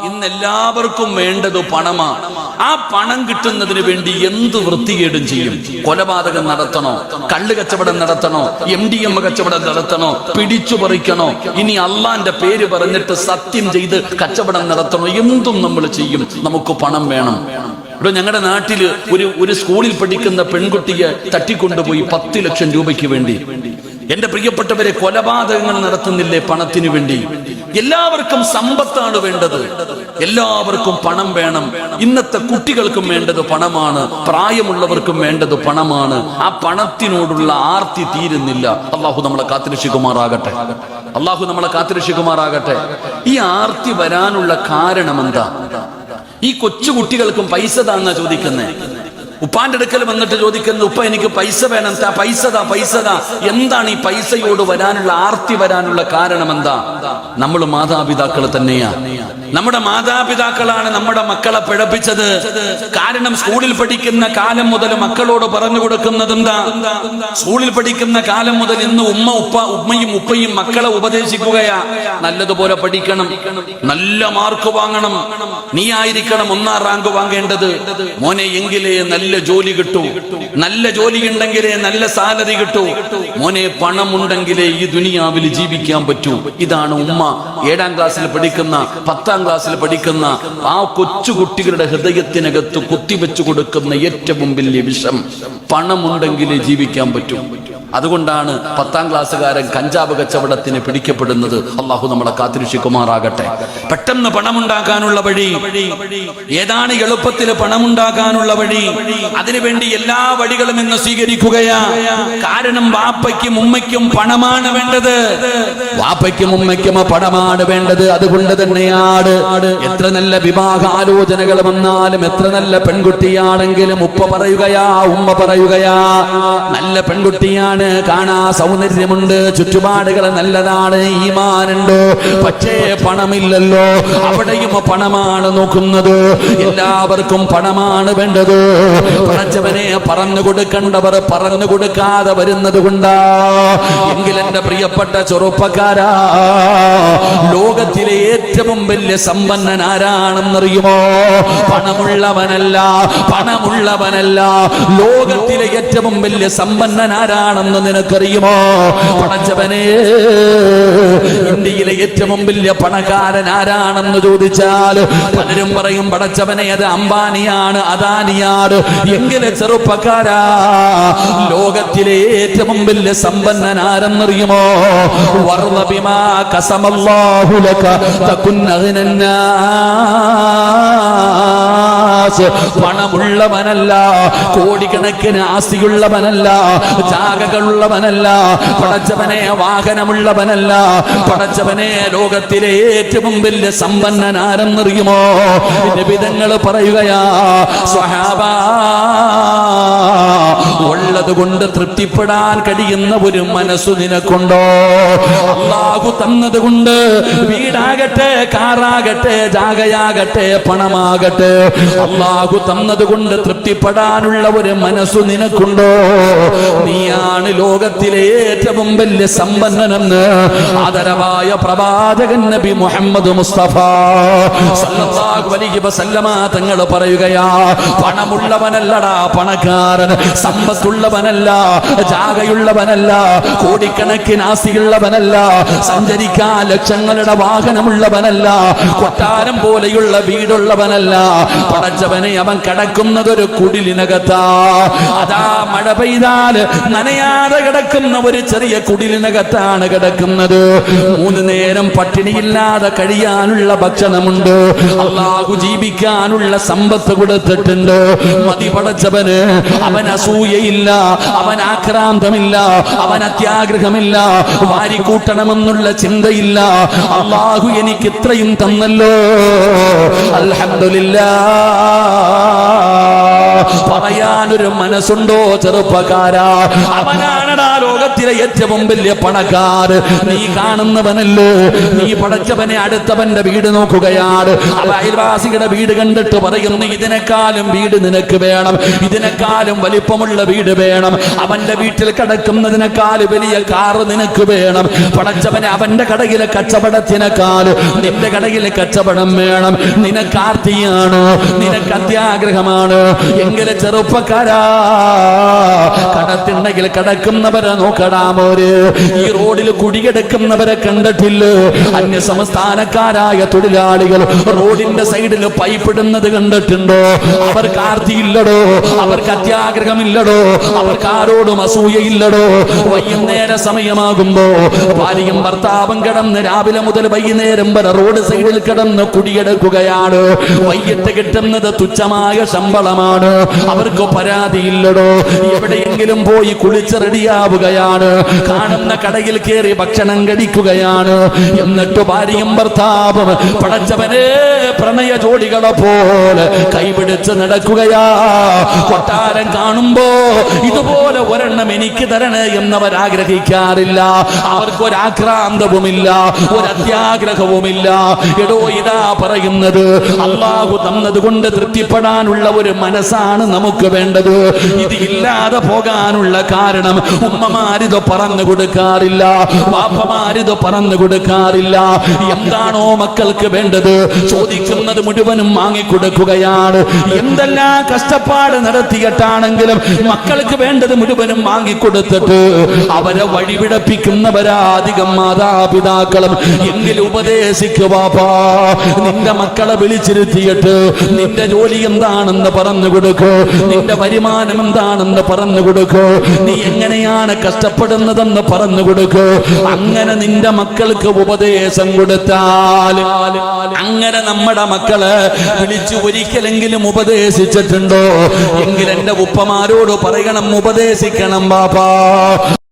ഇന്ന് എല്ലാവർക്കും വേണ്ടത് പണമാണ് ആ പണം കിട്ടുന്നതിന് വേണ്ടി എന്ത് വൃത്തികേടും ചെയ്യും? കൊലപാതകം നടത്തണോ? കള്ള് കച്ചവടം നടത്തണോ? എം ഡി എം കച്ചവടം നടത്തണോ? പിടിച്ചു പറിക്കണോ? ഇനി അള്ളാന്റെ പേര് പറഞ്ഞിട്ട് സത്യം ചെയ്ത് കച്ചവടം നടത്തണോ? എന്തും നമ്മൾ ചെയ്യും. നമുക്ക് പണം വേണം. ഇവിടെ ഞങ്ങളുടെ നാട്ടിൽ ഒരു ഒരു സ്കൂളിൽ പഠിക്കുന്ന പെൺകുട്ടിയെ തട്ടിക്കൊണ്ടുപോയി പത്ത് ലക്ഷം രൂപയ്ക്ക് വേണ്ടി. എന്റെ പ്രിയപ്പെട്ടവരെ കൊലപാതകങ്ങൾ നടത്തുന്നില്ലേ പണത്തിനു വേണ്ടി? എല്ലാവർക്കും സമ്പത്താണ് വേണ്ടത്. എല്ലാവർക്കും പണം വേണം. ഇന്നത്തെ കുട്ടികൾക്കും വേണ്ടത് പണമാണ്. പ്രായമുള്ളവർക്കും വേണ്ടത് പണമാണ്. ആ പണത്തിനോടുള്ള ആർത്തി തീരുന്നില്ല. അള്ളാഹു നമ്മളെ കാത്തിരക്ഷിക്കുമാറാകട്ടെ. അള്ളാഹു നമ്മളെ കാത്തിരക്ഷിക്കുമാറാകട്ടെ. ഈ ആർത്തി വരാനുള്ള കാരണം എന്താ? ഈ കൊച്ചു കുട്ടികൾക്കും പൈസ താന്നാ ചോദിക്കുന്നേ. ഉപ്പാന്റെ അടുക്കൽ വന്നിട്ട് ചോദിക്കുന്നു ഉപ്പ എനിക്ക് പൈസ വേണം താ പൈസ താ പൈസ താ. എന്താണ് ഈ പൈസയോട് വരാനുള്ള ആർത്തി വരാനുള്ള കാരണം എന്താ? നമ്മൾ മാതാപിതാക്കൾ തന്നെയാ. നമ്മുടെ മാതാപിതാക്കളാണ് നമ്മുടെ മക്കളെ പിഴപ്പിച്ചത്. കാരണം സ്കൂളിൽ പഠിക്കുന്ന കാലം മുതൽ മക്കളോട് പറഞ്ഞു കൊടുക്കുന്നത് എന്താ സ്കൂളിൽ പഠിക്കുന്ന കാലം മുതൽ ഇന്ന് ഉമ്മ ഉപ്പ ഉമ്മയും ഉപ്പയും മക്കളെ ഉപദേശിക്കുകയാ. നല്ലതുപോലെ പഠിക്കണം. നല്ല മാർക്ക് വാങ്ങണം. നീ ആയിരിക്കണം ഒന്നാം റാങ്ക് വാങ്ങേണ്ടത്. മോനെ എങ്കിലേ നല്ല ജോലി കിട്ടൂ. നല്ല ജോലി ഉണ്ടെങ്കിലേ നല്ല സാലറി കിട്ടൂ. മോനെ പണമുണ്ടെങ്കിലേ ഈ ദുനിയാവിൽ ജീവിക്കാൻ പറ്റൂ. ഇതാണ് ഉമ്മ. ഏഴാം ക്ലാസ്സിൽ പഠിക്കുന്ന പത്താം ക്ലാസ്സിൽ പഠിക്കുന്ന ആ കൊച്ചുകുട്ടികളുടെ ഹൃദയത്തിനകത്ത് കുത്തിവെച്ചു കൊടുക്കുന്ന ഏറ്റവും വലിയ വിഷം പണമുണ്ടെങ്കിലേ ജീവിക്കാൻ പറ്റൂ. അതുകൊണ്ടാണ് പത്താം ക്ലാസ്സുകാരൻ കഞ്ചാവ് കച്ചവടത്തിന് പിടിക്കപ്പെടുന്നത്. അള്ളാഹു നമ്മളെ കാത്തിരക്ഷിക്കുമാറാകട്ടെ. പെട്ടെന്ന് പണമുണ്ടാക്കാനുള്ള വഴി ഏതാണ് എളുപ്പത്തിൽ പണമുണ്ടാക്കാനുള്ള വഴി അതിനുവേണ്ടി എല്ലാ വഴികളും ഇന്ന് സ്വീകരിക്കുകയാ. കാരണം വാപ്പയ്ക്കും ഉമ്മയ്ക്കും പണമാണ് വേണ്ടത്. വാപ്പയ്ക്കും ഉമ്മയ്ക്കും പണമാണ് വേണ്ടത്. അതുകൊണ്ട് തന്നെയാണ് എത്ര നല്ല വിവാഹ ആലോചനകൾ വന്നാലും എത്ര നല്ല പെൺകുട്ടിയാണെങ്കിലും ഉപ്പ പറയുകയാ ഉമ്മ പറയുകയാ നല്ല പെൺകുട്ടിയാണ് കാണാ സൗന്ദര്യമുണ്ട്. ചുറ്റുപാടുകൾ നല്ലതാണ് ഈമാനുണ്ട്. പക്ഷേ പണമില്ലല്ലോ. അവിടെയും പണമാണ് നോക്കുന്നത്. എല്ലാവർക്കും പണമാണ് വേണ്ടത്. പണച്ചവനെ പറഞ്ഞു കൊടുക്കേണ്ടവർ പറഞ്ഞു കൊടുക്കാതെ വരുന്നത് കൊണ്ടാ. എങ്കിൽ എന്റെ പ്രിയപ്പെട്ട ചെറുപ്പക്കാരാ ലോകത്തിലെ ഏറ്റവും വലിയ സമ്പന്നൻ ആരാണെന്നറിയുമോ? പണമുള്ളവനല്ല പണമുള്ളവനല്ല. ലോകത്തിലെ ഏറ്റവും വലിയ സമ്പന്നൻ ആരാണെന്ന് നിനക്കറിയുമോ? പണച്ചവനെ ഇന്ത്യയിലെ ഏറ്റവും വലിയ പണക്കാരൻ ആരാണെന്ന് ചോദിച്ചാൽ പലരും പറയും പടച്ചവനെ അത് അംബാനിയാണ് അദാനിയാണ്. എങ്ങനെ ചെറുപ്പക്കാരാ? ലോകത്തിലെ ഏറ്റവും വലിയ സമ്പന്നൻ ആരെന്നറിയുമോ? വർദ്ധ ബിമാ അഗ്നന്നാസ്. പണമുള്ളവനല്ല കോടിക്കണക്കിന് ആസ്തിയുള്ളവനല്ല ജാഗകളുള്ളവനല്ല പടച്ചവനെ വാഹനമുള്ളവനല്ല പടച്ചവനെ ലോകത്തിലെ ഏറ്റവും വലിയ സമ്പന്നൻ ആരെന്നറിയുമോ വിധങ്ങൾ പറയുകയാ സ്വഹാബ ഉള്ളത് കൊണ്ട് തൃപ്തിപ്പെടാൻ കഴിയുന്ന ഒരു മനസ്സു നിനക്കുണ്ടോ? അള്ളാഹു തന്നത് കൊണ്ട് വീടാകട്ടെ കാറാകട്ടെ ജാഗയാകട്ടെ പണമാകട്ടെ അള്ളാഹു തന്നത് കൊണ്ട് തൃപ്തിപ്പെടാനുള്ള ഒരു മനസ്സു നിനക്കുണ്ടോ? നീയാണ് ലോകത്തിലെ ഏറ്റവും വലിയ സമ്പന്നനെന്ന് ആദരവായ പ്രവാചകൻ നബി മുഹമ്മദ് മുസ്തഫ തങ്ങൾ പറയുകയാ പണമുള്ളവനല്ലടാ പണക്കാരൻ സമ്പത്തുള്ളവനല്ല ജാഗയുള്ളവനല്ല കോടിക്കണക്കിന് ആസിയുള്ളവനല്ല സഞ്ചരിക്കാൻ ലക്ഷങ്ങളുടെ വാഹനമുള്ളവനല്ല കൊട്ടാരം പോലെയുള്ള വീടുള്ളവനല്ല. പടച്ചവനെ അവൻ കിടക്കുന്നത് ഒരു കുടിലിനകത്താ. അതാ മഴ പെയ്താൽ നനയാതെ കിടക്കുന്ന ഒരു ചെറിയ കുടിലിനകത്താണ് കിടക്കുന്നത്. മൂന്ന് നേരം പട്ടിണിയില്ലാതെ കഴിയാനുള്ള ഭക്ഷണമുണ്ട്. അള്ളാഹു ജീവിക്കാനുള്ള സമ്പത്ത് കൊടുത്തിട്ടുണ്ട്. മതി പടച്ചവന് അവൻ അസൂയയില്ല അവൻ ആക്രാന്തമില്ല. അവൻ അത്യാഗ്രഹമില്ല. വാരിക്കൂട്ടണമെന്നുള്ള ചിന്തയില്ല. അള്ളാഹു എനിക്ക് ഇത്രയും തന്നല്ലോ. അൽഹംദുലില്ലാ. പറയാനൊരു മനസ്സുണ്ടോ ചെറുപ്പക്കാരാ? അവനാണടാ ലോകത്തിലെ ഏറ്റവും വലിയ പണക്കാർ നീ കാണുന്നവനല്ലേ? നീ പടച്ചവനെ അടുത്തവന്റെ വീട് നോക്കുകയാണ്. അയൽവാസികളുടെ വീട് കണ്ടിട്ട് പറയുന്നു ഇതിനെക്കാളും വീട് നിനക്ക് വേണം. ഇതിനെക്കാളും വലിപ്പമുള്ള വീട് വേണം. അവന്റെ വീട്ടിൽ കിടക്കുന്നതിനേക്കാൾ വലിയ കാറ് നിനക്ക് വേണം. പടച്ചവനെ അവന്റെ കടയിലെ കച്ചവടത്തിനേക്കാൾ നിന്റെ കടയിലെ കച്ചവടം വേണം. നിനക്ക് ആർത്തിയാണ്. നിനക്ക് അത്യാഗ്രഹമാണ്. എങ്കിലെ ചെറുപ്പക്കാരാ. കടത്തിണ്ടെങ്കിൽ കിടക്കുന്നവരെ നോക്കടാമോര് ഈ റോഡിൽ കുടിയെടുക്കുന്നവരെ കണ്ടിട്ടില്ല? അന്യ സംസ്ഥാനക്കാരായ തൊഴിലാളികൾ റോഡിന്റെ സൈഡിൽ പൈപ്പ് ഇടുന്നത് കണ്ടിട്ടുണ്ടോ? അവർക്ക് ആർത്തിയില്ലടോ? അവർക്ക് അത്യാഗ്രഹമില്ലടോ? അവർക്ക് ആരോടും അസൂയയില്ലടോ? വൈകുന്നേര സമയമാകുമ്പോ ഭാര്യയും ഭർത്താവും കിടന്ന് രാവിലെ മുതൽ വൈകുന്നേരം വരെ റോഡ് സൈഡിൽ കിടന്ന് കുടിയെടുക്കുകയാണ് വൈകിട്ട് കിട്ടുന്നത് തുച്ഛമായ ശമ്പളമാണ്. അവർക്ക് പരാതിയില്ലടോ? എവിടെയെങ്കിലും പോയി കുളിച്ച് റെഡിയാവുകയാണ്. കാണുന്ന കടയിൽ കയറി ഭക്ഷണം കഴിക്കുകയാണ്. എന്നിട്ട് ഭാര്യയും ഭർത്താവും പടച്ചവനെ പ്രണയ ജോഡികളെ പോലെ കൈപിടിച്ച് നടക്കുകയാ. കൊട്ടാരം കാണുമ്പോ ഇതുപോലെ ഒരെണ്ണം എനിക്ക് തരണേ എന്നവർ ആഗ്രഹിക്കാറില്ല അവർക്കൊരാക്രാന്തവുമില്ല ഒരത്യാഗ്രഹവുമില്ല. എടോ ഇതാ പറയുന്നത്. അള്ളാഹു തന്നത് കൊണ്ട് തൃപ്തിപ്പെടാനുള്ള ഒരു മനസ്സാണ് നമുക്ക് വേണ്ടത്. ഇത് ഇല്ലാതെ പോകാനുള്ള കാരണം ഉമ്മമാരിത് പറഞ്ഞു കൊടുക്കാറില്ല വാപ്പമാരിത് പറഞ്ഞു കൊടുക്കാറില്ല. എന്താണോ മക്കൾക്ക് വേണ്ടത്? ചോദിക്കുന്നത് മുഴുവനും വാങ്ങിക്കൊടുക്കുകയാണ്. എന്തെല്ലാം കഷ്ടപ്പാട് നടത്തിയിട്ടാണെങ്കിലും മക്കൾക്ക് വേണ്ടത് മുഴുവനും വാങ്ങിക്കൊടുത്തിട്ട് അവരെ വഴിവിടപ്പിക്കുന്നവരാ അധികം മാതാപിതാക്കളും. എങ്കിൽ ഉപദേശിക്കുക ബാപ്പാ നിന്റെ മക്കളെ വിളിച്ചിരുത്തിയിട്ട് നിന്റെ ജോലി എന്താണെന്ന് പറഞ്ഞു കൊടുക്കൂ നിന്റെ വരുമാനം എന്താണെന്ന് പറഞ്ഞു കൊടുക്കൂ നീ എങ്ങനെയാണ് കഷ്ടപ്പെടുന്നതെന്ന് പറഞ്ഞു കൊടുക്കൂ. അങ്ങനെ നിന്റെ മക്കൾക്ക് ഉപദേശം കൊടുത്താൽ അങ്ങനെ നമ്മുടെ മക്കളെ വിളിച്ചു ഒരിക്കലെങ്കിലും ഉപദേശിച്ചിട്ടുണ്ടോ? എങ്കിൽ എന്റെ ഉപ്പമാരോട് പറയണം ഉപദേശിക്കണം ബാപ്പാ.